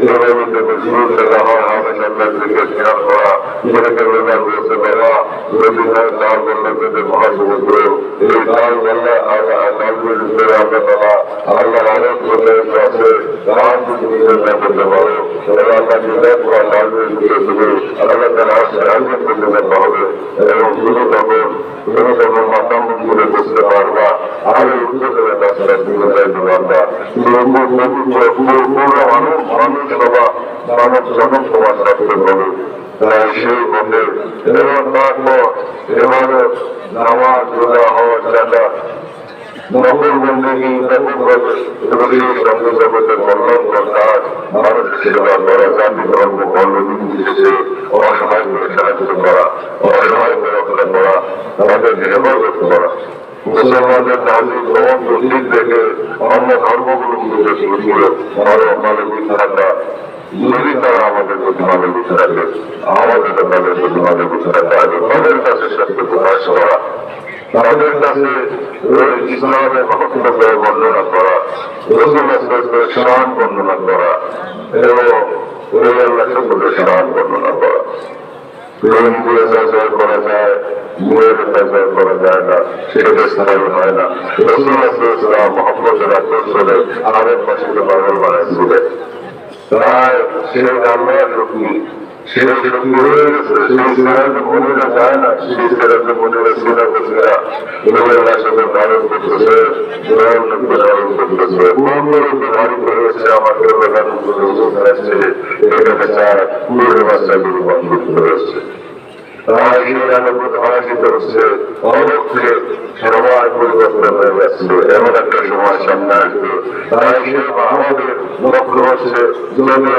এভাবে যদি শুরু থেকে হয় হামেশা আল্লাহ থেকে খেয়াল করা যেটাকে বেদার বলতে পারা যদি হয় তার বললে যদি মহাসমুদ্র এই তার বললে তালবির উপরে আল্লাহ অনেক প্রচলিত আছে তার যদি করতে করতে করতে আর মানুষ মানুষ সভা মানব জনক সমাজ রাখতে সেবা করা অসহায় করে অসহায় করে রক্ষা করা। মুসলমানদের ধার্মিক ভ্রমণ প্রতীক দেখে অন্য ধর্মগুলো বুঝতে শুরু করে আরও মানবিক থাকা যদি তারা আমাদের প্রতি মানবিক থাকে আমাদের তাদের প্রতি মানবিক থাকা এবং তাদের কাছে সত্য প্রকাশ করা তাদের কাছে ইসলামের মহত্ব বর্ণনা করা রসুলের শান বর্ণনা করা এবং সকলের শান বর্ণনা করা প্রেম দিয়ে জয় করা যায় মেয়ের জয় করা যায় না, সেটা স্থায়ী হয় না। রসুল্লাহ মোহাম্মদের চলে আরেক পাশে পাগল বানাইছিলেন তাই সে আল্লাহর শক্তি সে শক্তি হয়ে গেছে সেই সিনাতে মনেরা যায় না সেই সিনাতে মনেরা সিনা করছেরা মনেরা সাথে ধারণ করতেছে উন্নতি ধারণ করতেছে উন্নতি ধারণ করেছে আমাকে লাগানো আসছে এখানে চার পুরো বাচ্চাগুলো বন্ধ করে আসছে তাই সেই আনন্দ ধরাশিত হচ্ছে অবশ্যই সময় পরিবর্তন হয়ে যাচ্ছে এমন একটা সময় সামনে আসবে তাই সে আমাদের লক্ষ্য মধ্যে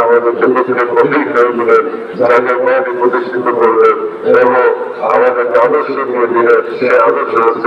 আমাদের প্রতিষ্ঠিত করলেন এবং আমাদেরকে আদর্শ দিয়ে দিলেন সে আদর্শ হচ্ছে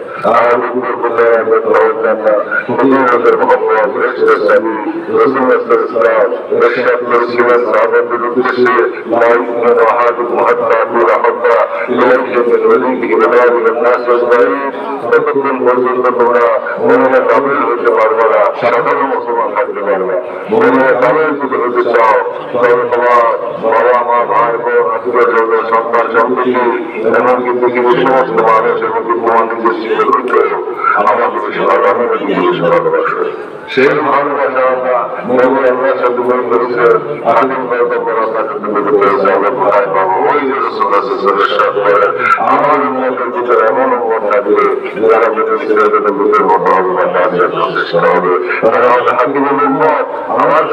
أعوذ بالله من الأولاد دينة الأمة رشد السبيل رسمة الإسلام رشد رسمة الصعبة بالقدسية معينة وحاجب وحتى نور حتى لنجد الوليك بدار الناس أجمعين تبقى وزن تبقى ومن قبل الجبار ولا شغل وصول الحج الولا ومن قبل الجبار الشعب فرقوا مرامة عائبة أسرة جولة شمتا شمتا شمتا شمتا شمتا شمتا شمتا شمتا ভালোবাসে সেই ভালোবাসা সাথে মনে করেছে আদিম গল্প করা তাকে তুমি করেছে আমরা কোথায় পাবো ওই যে রসুল্লাহ সাথে করে আমার মনের ভিতরে এমন মন থাকবে যারা বেঁচে ছেলেদের বুকের মতো হবে চেষ্টা হবে তারা আমাদের হাকিমের উন্মত আমার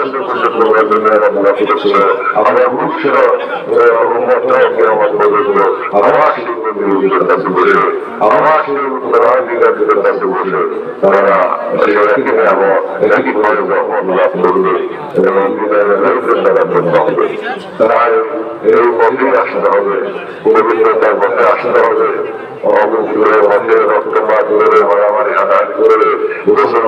আমার এই পথে আসতে হবে পবিত্রতার পথে আসতে হবে অবশ্যই রক্তপাত করে মারামারি আঘাত করে মুসলমান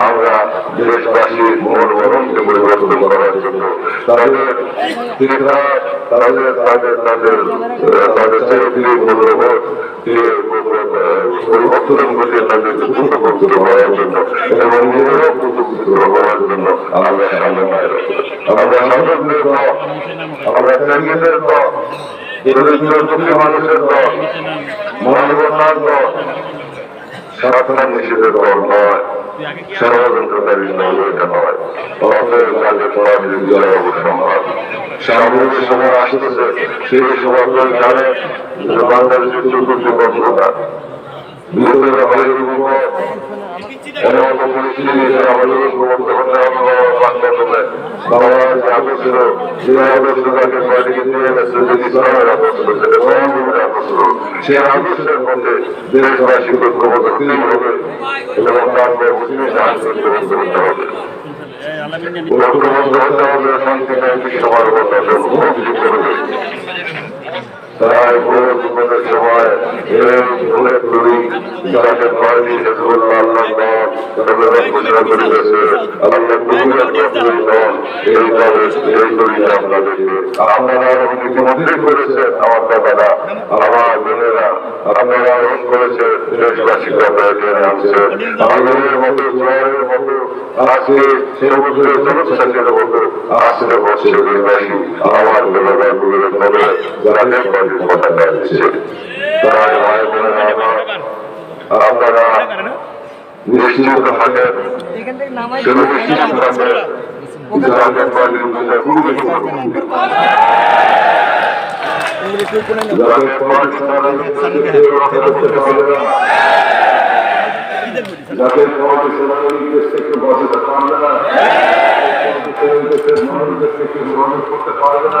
আমরা দেশবাসীর মন মননকে পরিবর্তন করার জন্য তাদের চিন্তা তাদের তাদের তাদের তাদের চেয়ে মূল্যবোধ দিয়ে পরিবর্তন ঘটিয়ে তাদেরকে মানুষের ষড়যন্ত্রকারী এটা নয় অতএব তাদের পড়া বিরোধীরা অবসম্ভাব সামনের সময় আসতেছে। সেই সময় জানে যে বাংলাদেশের চতুর্থ বন্ধুরা হবে সেই আদর্শের মধ্যে দেশবাসীকে ঐক্যবদ্ধ করতে হবে এবং তারপর মুসলিম শান্তি করতে হবে ঐক্যবদ্ধ হতে হবে শান্তি নেই সবার কথা তাই বড় বিপদের সময় এই ভুলে করি যাকে পারি হেজবুল্লাহ আল্লাহ তাদের ঘোষণা করে গেছে আল্লাহ তুমি একটা দল এই দলের এই করি আপনাদেরকে। আপনারা ইতিমধ্যে করেছেন, আমার দাদারা আমার বোনেরা বোনেরা আমার আপনারা নিশ্চিত নামাই সেটা নিশ্চিত থাকেন যাদের সেনাবাহিনী দেশ থেকে বসাতে পারবে না করতে পারবে না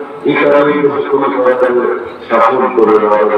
কর্ম করে এখানেই কোনো সরকারের শাসন করে দেওয়া হবে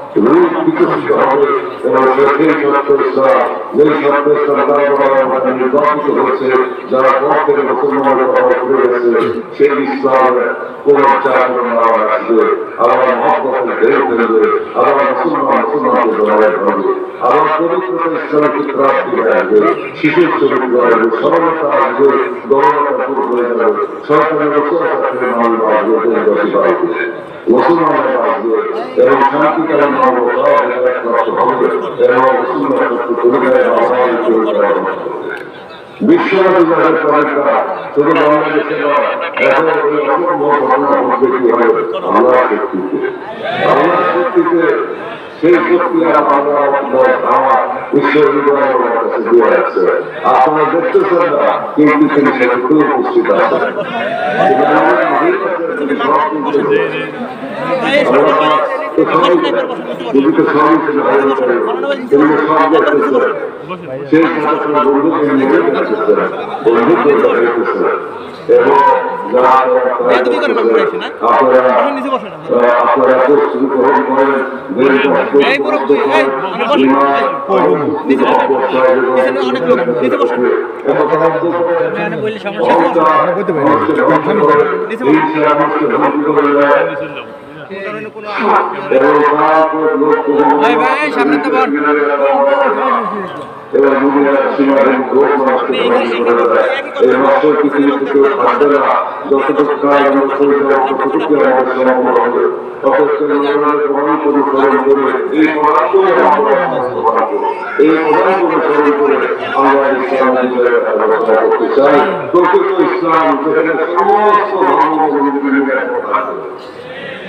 রূপ বিকশিত হবে এবং সেই সত্য ইসলাম যে সত্য ইসলাম দ্বারা নির্বাচিত হচ্ছে যারা পথ থেকে মুসলমানের কথা ঘুরে গেছে সেই কোন চাকর নাম আসবে আবার মহব্বতের ঢেউ ফেলবে মুসলমান সরকারের এবং মানবতা প্রাপ্ত হবে এবং বিশ্বব্যাপী যাদের পরীক্ষা শুধু বাংলাদেশে নয় এখন এই হবে শক্তিতে সেই শক্তি আমরা আমার কাছে দিয়ে আছে আপনারা দেখতেছেন না উপস্থিত আছেন জীবিত সবই ছিল তিনি সব দেখতেছেন সেই সাথে বন্ধুকে নিয়ে দেখতেছেন বন্ধুকে দেখতেছেন এবং আপনারা প্রস্তুতি গ্রহণ করেন সমস্যা এই গ্রোথ নষ্ট করে আমরা ইসলাম ব্যবস্থা করতে চাই প্রকৃত ইসলাম যেখানে সমস্ত ধর্মগুলো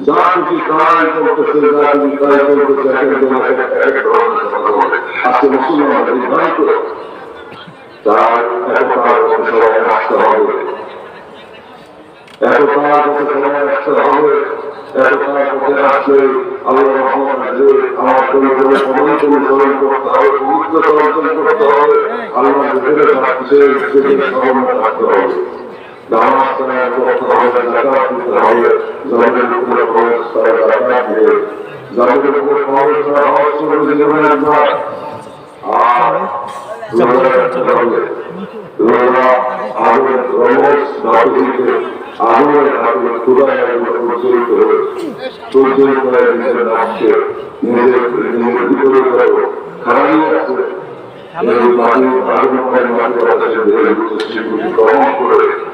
যা যা পথে সবাই আসতে হবে। আল্লাহ রহমান আসবে। আমার করতে থাকতে হবে। নামাজ তারা করতে হবে জাকাত দিতে হবে জমির উপরে খরচ তারা জাকাত দিবে জমির উপরে খরচ আর করো গ্রহণ করে গ্রহণ করে সাধনা করতে হবে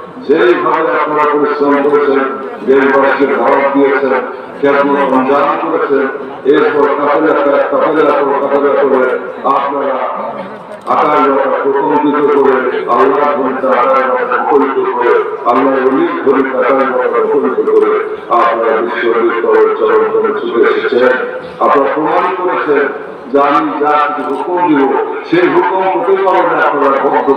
যেইভাবে আপনারা পরিশ্রম করেছেন, দেশবাসীকে দাওয়াত দিয়েছেন কেমন জানা করেছেন, এরপর কাপেলা কাপেলা করে কাপেলা করে আপনারা আকার প্রকম্পিত করে আল্লাহ ঘণ্টা আকার প্রকল্পিত করে আল্লাহ অনেক ধরে আকার প্রকল্পিত করে আপনারা বিশ্ব বিস্তর চরণ করে ছুটে এসেছেন। আপনারা প্রমাণ করেছেন যে আমি যা কিছু হুকুম দিব, সেই হুকুম আপনারা বদ্ধ